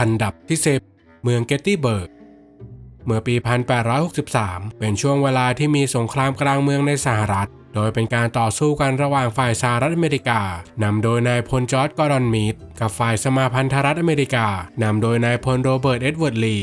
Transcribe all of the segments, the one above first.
อันดับที่ 10 เมืองเกตติเบิร์ก เมื่อปี 1863 เป็นช่วงเวลาที่มีสงครามกลางเมืองในสหรัฐ โดยเป็นการต่อสู้กันระหว่างฝ่ายสหรัฐอเมริกา นำโดยนายพลจอร์จกอร์ดอนมีดกับฝ่ายสมาพันธรัฐอเมริกา นำโดยนายพลโรเบิร์ตเอ็ดเวิร์ดลี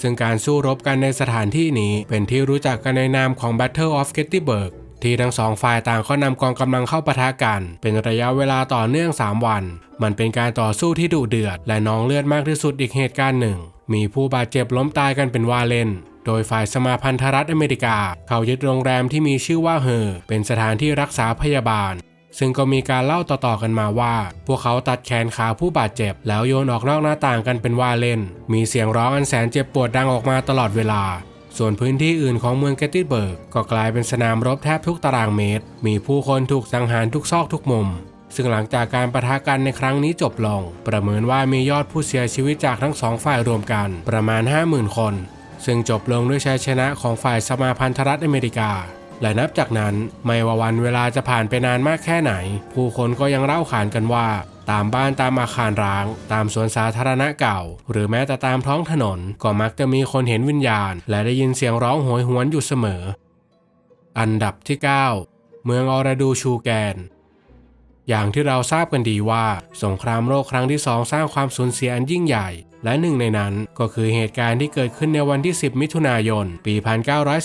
ซึ่งการสู้รบกันในสถานที่นี้เป็นที่รู้จักกันในนามของ Battle of Gettysburg ที่ทั้งสองฝ่ายต่างก็นำกองกำลังเข้าปะทะกัน เป็นระยะเวลาต่อเนื่อง 3 วัน มันเป็นการต่อสู้ที่ดุเดือด และนองเลือดมากที่สุดอีกเหตุการณ์หนึ่ง มีผู้บาดเจ็บล้มตายกันเป็นว่าเล่นโดยฝ่ายสมาพันธรัฐอเมริกา เขายึดโรงแรมที่มีชื่อว่าเฮอเป็นสถานที่รักษาพยาบาล ซึ่งก็มีการเล่าต่อๆกันมาว่า พวกเขาตัดแขนขาผู้บาดเจ็บ แล้วโยนออกนอกหน้าต่างกันเป็นว่าเล่น มีเสียงร้องอันแสนเจ็บปวดดังออกมาตลอดเวลา ส่วนพื้นที่อื่นของเมืองเกตติสเบิร์กก็กลายเป็นสนามรบแทบทุกตารางเมตร มีผู้คนถูกสังหารทุกซอกทุกมุม ซึ่งหลังจากการประทะกันในครั้งนี้จบลง ประเมินว่ามียอดผู้เสียชีวิตจากทั้งสองฝ่ายรวมกันประมาณ 50,000 คน ซึ่งจบลงด้วยชัยชนะของฝ่ายสมาพันธรัฐอเมริกา และนับจากนั้นไม่ว่าวันเวลาจะผ่านไปนานมากแค่ไหน ผู้คนก็ยังเล่าขานกันว่า ตามบ้านตามอาคารร้าง ตามสวนสาธารณะเก่า หรือแม้แต่ตามท้องถนน ก็มักจะมีคนเห็นวิญญาณ และได้ยินเสียงร้องโหยหวนอยู่เสมอ อันดับที่ 9 เมืองออราดูชูแกน อย่างที่เราทราบกันดีว่า สงครามโลกครั้งที่สองสร้างความสูญเสียอันยิ่งใหญ่ และหนึ่งในนั้นก็คือเหตุการณ์ที่เกิดขึ้นในวันที่ 10 มิถุนายน ปี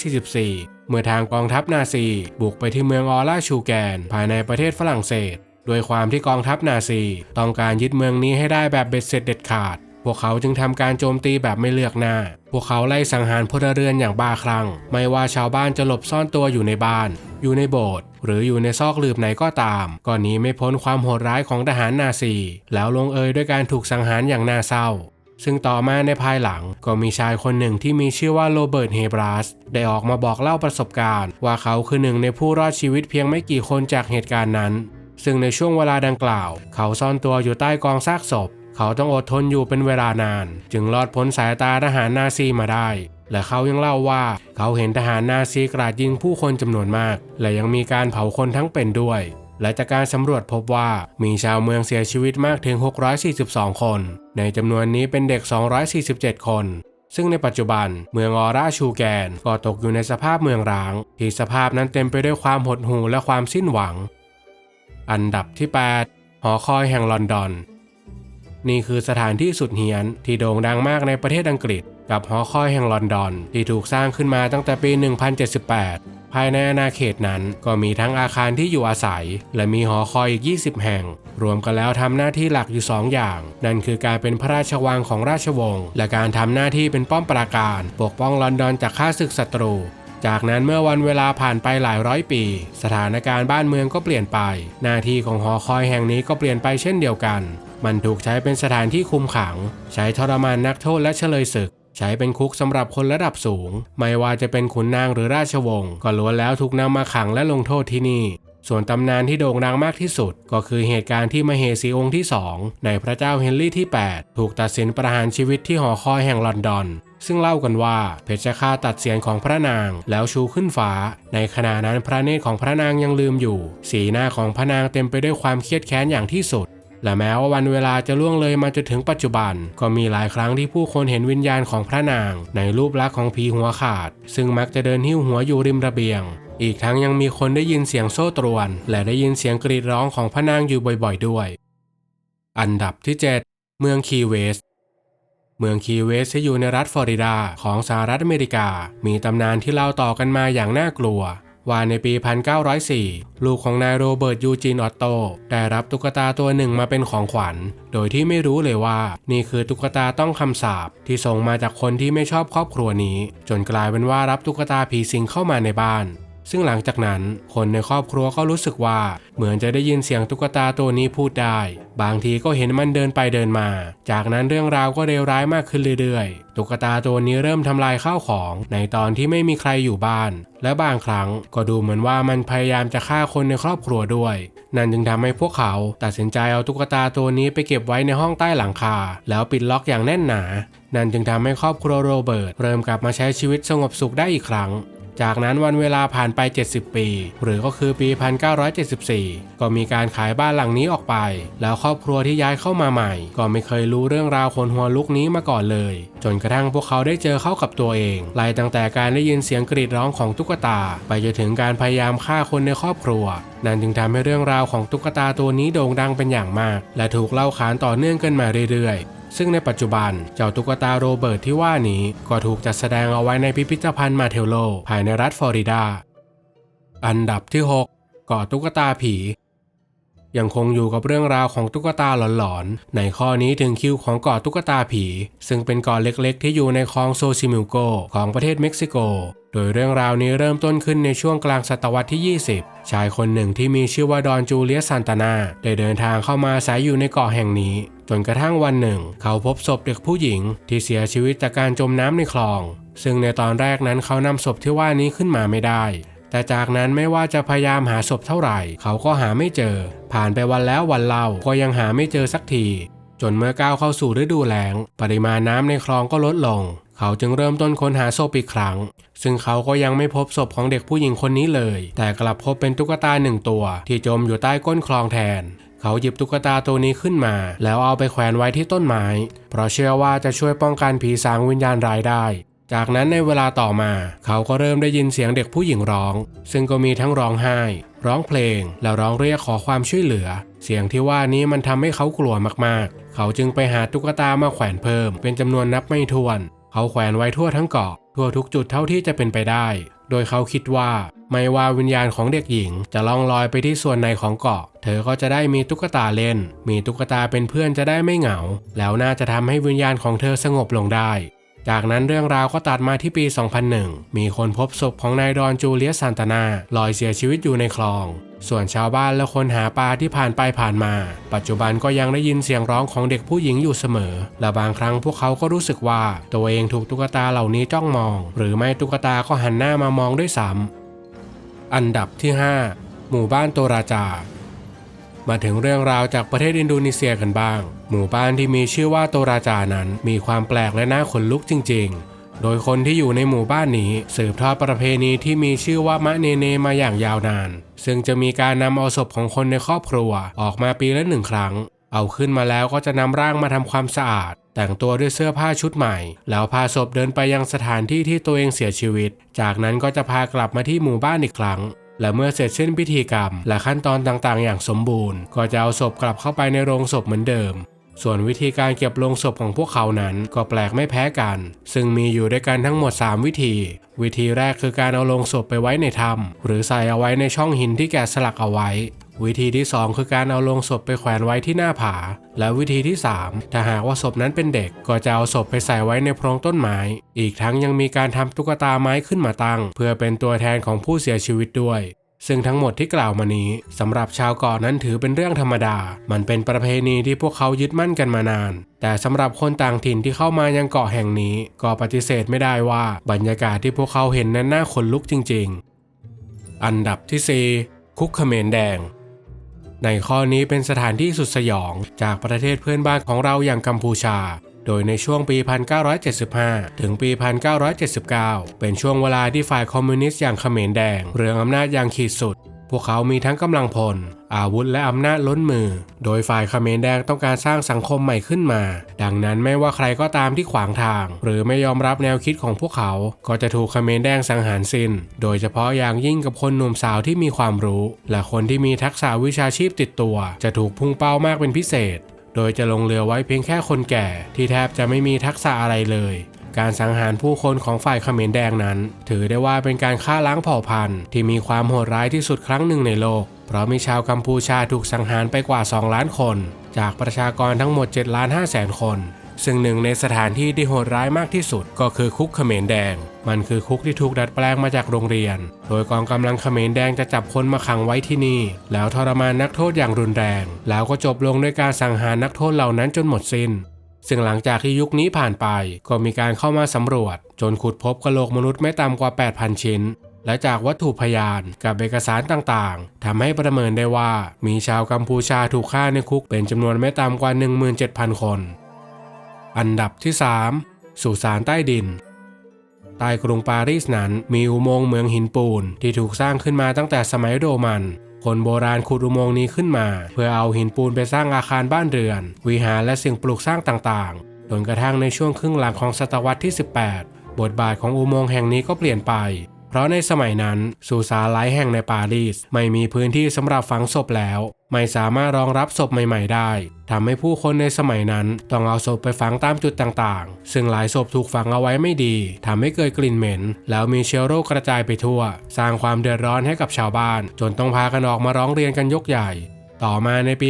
1944 เมื่อทางกองทัพนาซี บุกไปที่เมืองออราชูแกน ภายในประเทศฝรั่งเศส ด้วยความที่กองทัพนาซี ต้องการยึดเมืองนี้ให้ได้แบบเบ็ดเสร็จเด็ดขาด พวกเขาจึงทำการโจมตีแบบไม่เลือกหน้า พวกเขาไล่สังหารพลเรือนอย่างบ้าคลั่ง ไม่ว่าชาวบ้านจะหลบซ่อนตัวอยู่ในบ้าน อยู่ในโบสถ์หรืออยู่ในซอกหลืบไหนก็ตามก็หนีไม่พ้นความโหดร้ายของทหารนาซี แล้วลงเอยด้วยการถูกสังหารอย่างน่าเศร้าซึ่งต่อมาในภายหลังก็มีชายคนหนึ่งที่มีชื่อว่าโรเบิร์ตเฮบรัสได้ออกมาบอกเล่าประสบการณ์ ว่าเขาคือหนึ่งในผู้รอดชีวิตเพียงไม่กี่คนจากเหตุการณ์นั้น ซึ่งในช่วงเวลาดังกล่าว เขาซ่อนตัวอยู่ใต้กองซากศพ เขาต้องอดทนอยู่เป็นเวลานาน จึงรอดพ้นสายตาทหารนาซีมาได้ และเขายังเล่าว่า เขาเห็นทหารนาซีกราดยิงผู้คนจำนวนมาก และยังมีการเผาคนทั้งเป็นด้วยและจากการสำรวจพบว่ามีชาวเมืองเสียชีวิตมากถึง 642 คน ในจำนวนนี้เป็นเด็ก 247 คน ซึ่งในปัจจุบันเมืองออราชูแกนก็ตกอยู่ในสภาพเมืองร้าง ที่สภาพนั้นเต็มไปด้วยความหดหู่และความสิ้นหวัง อันดับที่ 8 หอคอยแห่งลอนดอน นี่คือสถานที่สุดเฮี้ยนที่โด่งดังมากในประเทศอังกฤษ กับหอคอยแห่งลอนดอน ที่ถูกสร้างขึ้นมาตั้งแต่ปี 1078 ภายในอาณาเขตนั้นก็มีทั้งอาคารที่อยู่อาศัย และมีหอคอยอีก 20 แห่ง รวมกันแล้วทำหน้าที่หลักอยู่ 2 อย่าง นั่นคือการเป็นพระราชวังของราชวงศ์และการทำหน้าที่เป็นป้อมปราการ ปกป้องลอนดอนจากข้าศึกศัตรู จากนั้นเมื่อวันเวลาผ่านไปหลายร้อยปี สถานการณ์บ้านเมืองก็เปลี่ยนไป หน้าที่ของหอคอยแห่งนี้ก็เปลี่ยนไปเช่นเดียวกัน มันถูกใช้เป็นสถานที่คุมขัง ใช้ทรมานนักโทษและเฉลยศึก ใช้เป็นคุกสำหรับคนระดับสูง ไม่ว่าจะเป็นขุนนางหรือราชวงศ์ก็ล้วนแล้วถูกนำมาขังและลงโทษที่นี่ส่วนตำนานที่โด่งดังมากที่สุด ก็คือเหตุการณ์ที่มเหสีองค์ที่ 2 ในพระเจ้าเฮนรี่ที่ 8 ถูกตัดสินประหารชีวิตที่หอคอยแห่งลอนดอน ซึ่งเล่ากันว่าเพชฌฆาตตัดเสียนของพระนางแล้วชูขึ้นฟ้า ในขณะนั้นพระเนตรของพระนางยังลืมอยู่ สีหน้าของพระนางเต็มไปด้วยความเครียดแค้นอย่างที่สุดและแม้ว่าวันเวลาจะล่วงเลยมาจนถึงปัจจุบัน ก็มีหลายครั้งที่ผู้คนเห็นวิญญาณของพระนาง ในรูปลักษณ์ของผีหัวขาด ซึ่งมักจะเดินหิ้วหัวอยู่ริมระเบียง อีกทั้งยังมีคนได้ยินเสียงโซ่ตรวน และได้ยินเสียงกรีดร้องของพระนางอยู่บ่อยๆด้วย อันดับที่ 7 เมืองคีเวส เมืองคีเวสที่อยู่ในรัฐฟลอริดาของสหรัฐอเมริกา มีตำนานที่เล่าต่อกันมาอย่างน่ากลัว ว่าในปี 1904 ลูกของนายโรเบิร์ตยูจีนออตโต ได้รับตุ๊กตาตัวหนึ่งมาเป็นของขวัญ โดยที่ไม่รู้เลยว่า นี่คือตุ๊กตาต้องคำสาปที่ส่งมาจากคนที่ไม่ชอบครอบครัวนี้ จนกลายเป็นว่ารับตุ๊กตาผีสิงเข้ามาในบ้าน ซึ่งหลังจากนั้นคนในครอบครัวก็รู้สึกว่าเหมือนจะได้ยินเสียงตุ๊กตาตัวนี้พูดได้ บางทีก็เห็นมันเดินไปเดินมา จากนั้นเรื่องราวก็เลวร้ายมากขึ้นเรื่อยๆ ตุ๊กตาตัวนี้เริ่มทำลายข้าวของในตอนที่ไม่มีใครอยู่บ้าน และบางครั้งก็ดูเหมือนว่ามันพยายามจะฆ่าคนในครอบครัวด้วย นั่นจึงทำให้พวกเขาตัดสินใจเอาตุ๊กตาตัวนี้ไปเก็บไว้ในห้องใต้หลังคา แล้วปิดล็อกอย่างแน่นหนานั่นจึงทำให้ครอบครัวโรเบิร์ตเริ่มกลับมาใช้ชีวิตสงบสุขได้อีกครั้ง จากนั้นวันเวลาผ่านไป 70 ปี หรือก็คือปี 1974 ก็มีการขายบ้านหลังนี้ออกไป แล้วครอบครัวที่ย้ายเข้ามาใหม่ ก็ไม่เคยรู้เรื่องราวคนหัวลุกนี้มาก่อนเลย จนกระทั่งพวกเขาได้เจอเข้ากับตัวเองไล่ตั้งแต่การได้ยินเสียงกรีดร้องของตุ๊กตา ไปจนถึงการพยายามฆ่าคนในครอบครัว นั่นจึงทำให้เรื่องราวของตุ๊กตาตัวนี้โด่งดังเป็นอย่างมาก และถูกเล่าขานต่อเนื่องกันมาเรื่อยๆ ซึ่งในปัจจุบันเจ้าตุ๊กตาโรเบิร์ตที่ว่านี้ก็ถูกจัดแสดงเอาไว้ในพิพิธภัณฑ์มาเทลโล ภายในรัฐฟลอริดา อันดับที่ 6 เกาะตุ๊กตาผี ยังคงอยู่กับเรื่องราวของตุ๊กตาหลอนๆ ในข้อนี้ถึงคิวของเกาะตุ๊กตาผี ซึ่งเป็นเกาะเล็กๆ ที่อยู่ในคลองโซซิมิลโกของประเทศเม็กซิโก โดยเรื่องราวนี้เริ่มต้นขึ้นในช่วงกลางศตวรรษที่ 20 ชายคนหนึ่งที่มีชื่อว่าดอนจูเลียสซานตานาได้เดินทางเข้ามาอาศัยอยู่ในเกาะแห่งนี้จนกระทั่งวันหนึ่ง เขาพบศพเด็กผู้หญิง ที่เสียชีวิตจากการจมน้ำในคลอง ซึ่งในตอนแรกนั้นเขานำศพที่ว่านี้ขึ้นมาไม่ได้ แต่จากนั้นไม่ว่าจะพยายามหาศพเท่าไหร่ เขาก็หาไม่เจอ ผ่านไปวันแล้ววันเล่าก็ยังหาไม่เจอสักที จนเมื่อก้าวเข้าสู่ฤดูแล้ง ปริมาณน้ำในคลองก็ลดลง เขาจึงเริ่มต้นค้นหาศพอีกครั้ง ซึ่งเขาก็ยังไม่พบศพของเด็กผู้หญิงคนนี้เลย แต่กลับพบเป็นตุ๊กตาหนึ่งตัว ที่จมอยู่ใต้ก้นคลองแทน เขาหยิบตุ๊กตาตัวนี้ขึ้นมา แล้วเอาไปแขวนไว้ที่ต้นไม้ เพราะเชื่อว่าจะช่วยป้องกันผีสางวิญญาณร้ายได้ จากนั้นในเวลาต่อมา เขาก็เริ่มได้ยินเสียงเด็กผู้หญิงร้อง ซึ่งก็มีทั้งร้องไห้ ร้องเพลง และร้องเรียกขอความช่วยเหลือ เสียงที่ว่านี้มันทำให้เขากลัวมากๆ เขาจึงไปหาตุ๊กตามาแขวนเพิ่ม เป็นจำนวนนับไม่ถ้วน เขาแขวนไว้ทั่วทั้งเกาะ ทั่วทุกจุดเท่าที่จะเป็นไปได้ โดยเขาคิดว่า ไม่ว่าวิญญาณของเด็กหญิง จะล่องลอยไปที่ส่วนในของเกาะ เธอก็จะได้มีตุ๊กตาเล่น มีตุ๊กตาเป็นเพื่อนจะได้ไม่เหงา แล้วน่าจะทำให้วิญญาณของเธอสงบลงได้ จากนั้นเรื่องราวก็ตัดมาที่ปี 2001 มีคนพบศพของนายดอนจูเลียสซานตานาลอยเสียชีวิตอยู่ในคลอง ส่วนชาวบ้านและคนหาปลาที่ผ่านไปผ่านมา ปัจจุบันก็ยังได้ยินเสียงร้องของเด็กผู้หญิงอยู่เสมอ และบางครั้งพวกเขาก็รู้สึกว่า ตัวเองถูกตุ๊กตาเหล่านี้จ้องมอง หรือไม่ตุ๊กตาก็หันหน้ามามองด้วยซ้ำอันดับที่ 5 หมู่บ้านโตราจา มาถึงเรื่องราวจากประเทศอินโดนีเซียกันบ้าง หมู่บ้านที่มีชื่อว่าโตราจานั้นมีความแปลกและน่าขนลุกจริง ๆ โดยคนที่อยู่ในหมู่บ้านนี้ สืบทอดประเพณีที่มีชื่อว่ามะเนเนมาอย่างยาวนาน ซึ่งจะมีการนำเอาศพของคนในครอบครัวออกมาปีละหนึ่งครั้ง เอาขึ้นมาแล้วก็จะนำร่างมาทำความสะอาด แต่งตัวด้วยเสื้อผ้าชุดใหม่ แล้วพาศพเดินไปยังสถานที่ที่ตัวเองเสียชีวิต จากนั้นก็จะพากลับมาที่หมู่บ้านอีกครั้ง และเมื่อเสร็จสิ้นพิธีกรรม และขั้นตอนต่างๆ อย่างสมบูรณ์ ก็จะเอาศพกลับเข้าไปในโรงศพเหมือนเดิม ส่วนวิธีการเก็บโลงศพของพวกเขานั้นก็แปลกไม่แพ้กัน ซึ่งมีอยู่ด้วยกันทั้งหมด 3 วิธี วิธีแรกคือการเอาโลงศพไปไว้ในถ้ำหรือใส่เอาไว้ในช่องหินที่แกะสลักเอาไว้ วิธีที่ 2 คือการเอาโลงศพไปแขวนไว้ที่หน้าผา และวิธีที่ 3 ถ้าหากว่าศพนั้นเป็นเด็ก ก็จะเอาศพไปใส่ไว้ในโพรงต้นไม้ อีกทั้งยังมีการทำตุ๊กตาไม้ขึ้นมาตั้ง เพื่อเป็นตัวแทนของผู้เสียชีวิตด้วย ซึ่งทั้งหมดที่กล่าวมานี้สำหรับชาวเกาะนั้นถือเป็นเรื่องธรรมดา มันเป็นประเพณีที่พวกเขายึดมั่นกันมานาน แต่สำหรับคนต่างถิ่นที่เข้ามายังเกาะแห่งนี้ ก็ปฏิเสธไม่ได้ว่าบรรยากาศที่พวกเขาเห็นนั้นน่าขนลุกจริง ๆ อันดับที่ 4 คุกเขมรแดง ในข้อนี้เป็นสถานที่สุดสยองจากประเทศเพื่อนบ้านของเราอย่างกัมพูชา โดยในช่วงปี 1975 ถึงปี 1979 เป็นช่วงเวลาที่ฝ่ายคอมมิวนิสต์อย่างเขมรแดง เรืองอำนาจอย่างขีดสุด พวกเขามีทั้งกำลังพล อาวุธและอำนาจล้นมือ โดยฝ่ายเขมรแดงต้องการสร้างสังคมใหม่ขึ้นมา ดังนั้นไม่ว่าใครก็ตามที่ขวางทาง หรือไม่ยอมรับแนวคิดของพวกเขา ก็จะถูกเขมรแดงสังหารสิน้น โดยเฉพาะอย่างยิ่งกับคนหนุ่มสาวที่มีความรู้ และคนที่มีทักษะวิชาชีพติดตัว จะถูกพุ่งเป้ามากเป็นพิเศษ โดยจะลงเรือไว้เพียงแค่คนแก่ ที่แทบจะไม่มีทักษะอะไรเลย การสังหารผู้คนของฝ่ายเขมรแดงนั้น ถือได้ว่าเป็นการฆ่าล้างเผ่าพันธุ์ที่มีความโหดร้ายที่สุดครั้งหนึ่งในโลก เพราะมีชาวกัมพูชาถูกสังหารไปกว่า 2 ล้านคน จากประชากรทั้งหมด7ล้าน5แสนคนซึ่งหนึ่งในสถานที่ที่โหดร้ายมากที่สุดก็คือคุกเขมรแดง มันคือคุกที่ถูกดัดแปลงมาจากโรงเรียน โดยกองกำลังเขมรแดงจะจับคนมาขังไว้ที่นี่ แล้วทรมานนักโทษอย่างรุนแรง แล้วก็จบลงด้วยการสังหารนักโทษเหล่านั้นจนหมดสิ้น ซึ่งหลังจากที่ยุคนี้ผ่านไปก็มีการเข้ามาสำรวจ จนขุดพบกะโหลกมนุษย์ไม่ต่ำกว่า 8,000 ชิ้น และจากวัตถุพยานกับเอกสารต่างๆ ทำให้ประเมินได้ว่ามีชาวกัมพูชาถูกฆ่าในคุกเป็นจำนวนไม่ต่ำกว่า 17,000 คน อันดับที่ 3 สุสานใต้ดินใต้กรุงปารีสนั้นมีอุโมงค์เมืองหินปูนที่ถูกสร้างขึ้นมาตั้งแต่สมัยโรมัน คนโบราณขุดอุโมงค์นี้ขึ้นมา เพื่อเอาหินปูนไปสร้างอาคารบ้านเรือน วิหารและสิ่งปลูกสร้างต่างๆจนกระทั่งในช่วงครึ่งหลังของศตวรรษที่ 18 บทบาทของอุโมงค์แห่งนี้ก็เปลี่ยนไป ราะในสมัยนั้นสุสานหลายแห่งในปารีสไม่มีพื้นที่สำหรับฝังศพแล้ว ไม่สามารถรองรับศพใหม่ ๆ ได้ทำให้ผู้คนในสมัยนั้นต้องเอาศพไปฝังตามจุดต่างๆ ซึ่งหลายศพถูกฝังเอาไว้ไม่ดีทำให้เกิดกลิ่นเหม็น แล้วมีเชื้อโรคกระจายไปทั่ว สร้างความเดือดร้อนให้กับชาวบ้าน จนต้องพากันออกมาร้องเรียนกันยกใหญ่ ต่อมาในปี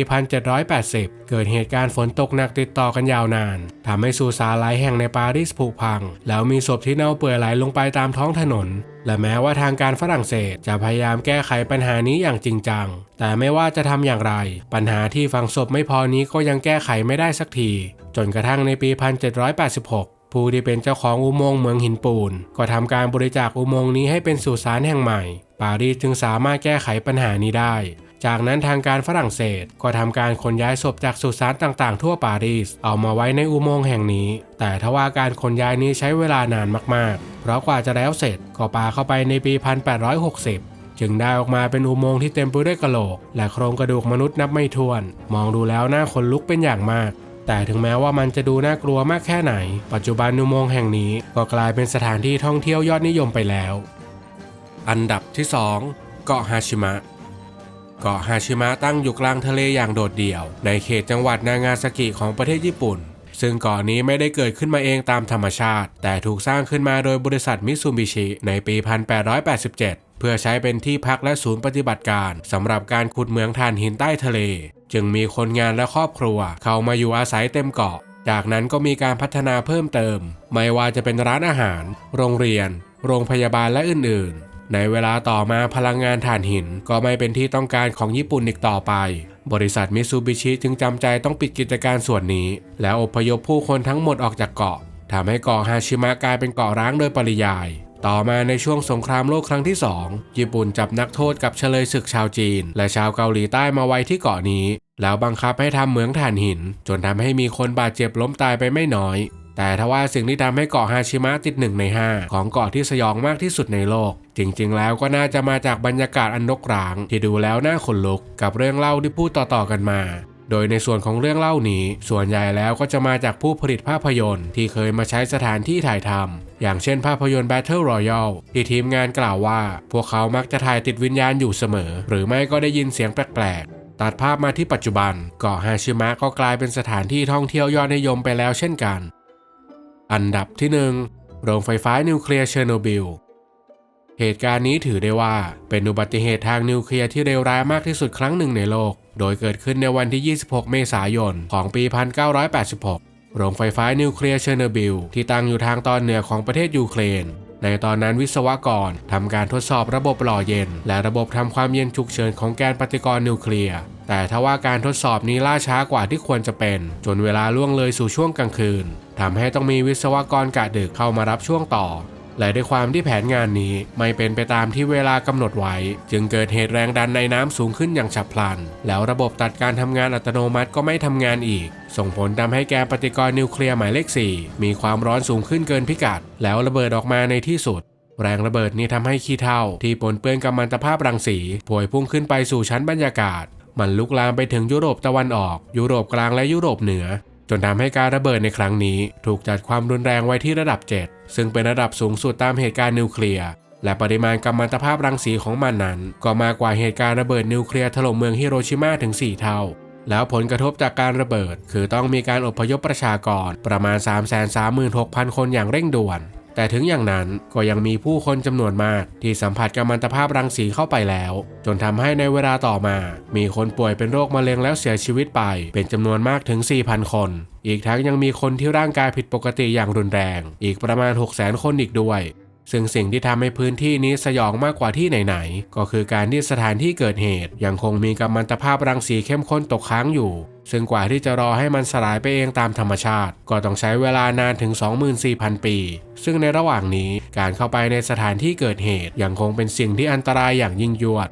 1780 เกิดเหตุการณ์ฝนตกหนักติดต่อกันยาวนาน ทำให้สุสานหลายแห่งในปารีสผุพัง แล้วมีศพที่เน่าเปื่อยไหลลงไปตามท้องถนน และแม้ว่าทางการฝรั่งเศสจะพยายามแก้ไขปัญหานี้อย่างจริงจัง แต่ไม่ว่าจะทำอย่างไร ปัญหาที่ฝังศพไม่พอนี้ก็ยังแก้ไขไม่ได้สักที จนกระทั่งในปี 1786ผู้ที่เป็นเจ้าของอุโมงค์เมืองหินปูน ก็ทำการบริจาคอุโมงค์นี้ให้เป็นสุสานแห่งใหม่ ปารีสจึงสามารถแก้ไขปัญหานี้ได้ จากนั้นทางการฝรั่งเศสก็ทำการขนย้ายศพจากสุสานต่างๆ ทั่วปารีสเอามาไว้ในอุโมงค์แห่งนี้ แต่ทว่าการขนย้ายนี้ใช้เวลานานมากๆ เพราะกว่าจะแล้วเสร็จก็ปาเข้าไปในปี 1860จึงได้ออกมาเป็นอุโมงค์ที่เต็มไปด้วยกะโหลก และโครงกระดูกมนุษย์นับไม่ถ้วน มองดูแล้วน่าขนลุกเป็นอย่างมาก แต่ถึงแม้ว่ามันจะดูน่ากลัวมากแค่ไหน ปัจจุบันอุโมงค์แห่งนี้ก็กลายเป็นสถานที่ท่องเที่ยวยอดนิยมไปแล้ว อันดับที่ 2 เกาะฮาชิมะ เกาะฮาชิมะตั้งอยู่กลางทะเลอย่างโดดเดี่ยว ในเขตจังหวัดนางาซากิของประเทศญี่ปุ่น ซึ่งเกาะนี้ไม่ได้เกิดขึ้นมาเองตามธรรมชาติ แต่ถูกสร้างขึ้นมาโดยบริษัทมิซูบิชิในปี 1887 เพื่อใช้เป็นที่พักและศูนย์ปฏิบัติการสำหรับการขุดเหมืองถ่านหินใต้ทะเล จึงมีคนงานและครอบครัว เข้ามาอยู่อาศัยเต็มเกาะ จากนั้นก็มีการพัฒนาเพิ่มเติม ไม่ว่าจะเป็นร้านอาหาร โรงเรียน โรงพยาบาลและอื่นๆ ในเวลาต่อมาพลังงานถ่านหินก็ไม่เป็นที่ต้องการของญี่ปุ่นอีกต่อไป บริษัทมิตซูบิชิจึงจำใจต้องปิดกิจการส่วนนี้ แล้วอพยพผู้คนทั้งหมดออกจากเกาะทำให้เกาะฮาชิมะกลายเป็นเกาะร้างโดยปริยาย ต่อมาในช่วงสงครามโลกครั้งที่ 2 ญี่ปุ่นจับนักโทษกับเฉลยศึกชาวจีน และชาวเกาหลีใต้มาไว้ที่เกาะนี้ แล้วบังคับให้ทำเหมืองถ่านหิน จนทำให้มีคนบาดเจ็บล้มตายไปไม่น้อยแต่ทว่าสิ่งที่ทำให้เกาะฮาชิมะติดหนึ่งใน 5 ของเกาะที่สยองมากที่สุดในโลก จริงๆ แล้วก็น่าจะมาจากบรรยากาศอันรกร้าง ที่ดูแล้วน่าขนลุกกับเรื่องเล่าที่พูดต่อๆกันมา โดยในส่วนของเรื่องเล่านี้ ส่วนใหญ่แล้วก็จะมาจากผู้ผลิตภาพยนตร์ ที่เคยมาใช้สถานที่ถ่ายทำอย่างเช่นภาพยนตร์ Battle Royale ที่ทีมงานกล่าวว่า พวกเขามักจะถ่ายติดวิญญาณอยู่เสมอ หรือไม่ก็ได้ยินเสียงแปลกๆตัดภาพมาที่ปัจจุบันเกาะฮาชิมะก็กลายเป็นสถานที่ท่องเที่ยวยอดนิยมไปแล้วเช่นกัน อันดับที่ 1 โรงไฟฟ้านิวเคลียร์เชอร์โนบิล เหตุการณ์นี้ถือได้ว่าเป็นอุบัติเหตุทางนิวเคลียร์ที่เลวร้ายมากที่สุดครั้งหนึ่งในโลก โดยเกิดขึ้นในวันที่ 26 เมษายน ของปี 1986 โรงไฟฟ้านิวเคลียร์เชอร์โนบิลที่ตั้งอยู่ทางตอนเหนือของประเทศยูเครน ในตอนนั้นวิศวกรทำการทดสอบระบบหล่อเย็น และระบบทำความเย็นฉุกเฉินของแกนปฏิกรณ์นิวเคลียร์ แต่ทว่าการทดสอบนี้ล่าช้ากว่าที่ควรจะเป็น จนเวลาล่วงเลยสู่ช่วงกลางคืนทำให้ต้องมีวิศวกรกะดึกเข้ามารับช่วงต่อ และด้วยความที่แผนงานนี้ไม่เป็นไปตามที่เวลากำหนดไว้ จึงเกิดเหตุแรงดันในน้ำสูงขึ้นอย่างฉับพลัน แล้วระบบตัดการทำงานอัตโนมัติก็ไม่ทำงานอีก ส่งผลทำให้แกนปฏิกรณ์นิวเคลียร์หมายเลข 4 มีความร้อนสูงขึ้นเกินพิกัด แล้วระเบิดออกมาในที่สุดแรงระเบิดนี้ทำให้ขี้เถ้าที่ปนเปื้อนกัมมันตภาพรังสีพวยพุ่งขึ้นไปสู่ชั้นบรรยากาศ มันลุกลามไปถึงยุโรปตะวันออก ยุโรปกลางและยุโรปเหนือ จนทำให้การระเบิดในครั้งนี้ ถูกจัดความรุนแรงไว้ที่ระดับ 7 ซึ่งเป็นระดับสูงสุดตามเหตุการณ์นิวเคลียร์และปริมาณกัมมันตภาพรังสีของมันนั้น ก็มากกว่าเหตุการณ์ระเบิดนิวเคลียร์ถล่มเมืองฮิโรชิมาถึง 4 เท่า แล้วผลกระทบจากการระเบิด คือต้องมีการอพยพประชากรประมาณ 336,000 คนอย่างเร่งด่วน แต่ถึงอย่างนั้นก็ยังมีผู้คนจำนวนมาก ที่สัมผัสกับมันตภาพรังสีเข้าไปแล้ว จนทำให้ในเวลาต่อมา มีคนป่วยเป็นโรคมะเร็งแล้วเสียชีวิตไป เป็นจำนวนมากถึง 4,000 คน อีกทั้งยังมีคนที่ร่างกายผิดปกติอย่างรุนแรง อีกประมาณ 600,000 คนอีกด้วย ซึ่งสิ่งที่ทำให้พื้นที่นี้สยองมากกว่าที่ไหนๆ ก็คือการที่สถานที่เกิดเหตุ ยังคงมีกัมมันตภาพรังสีเข้มข้นตกค้างอยู่ ซึ่งกว่าที่จะรอให้มันสลายไปเองตามธรรมชาติ ก็ต้องใช้เวลานานถึง 24,000 ปี ซึ่งในระหว่างนี้การเข้าไปในสถานที่เกิดเหตุยังคงเป็นสิ่งที่อันตรายอย่างยิ่งยวด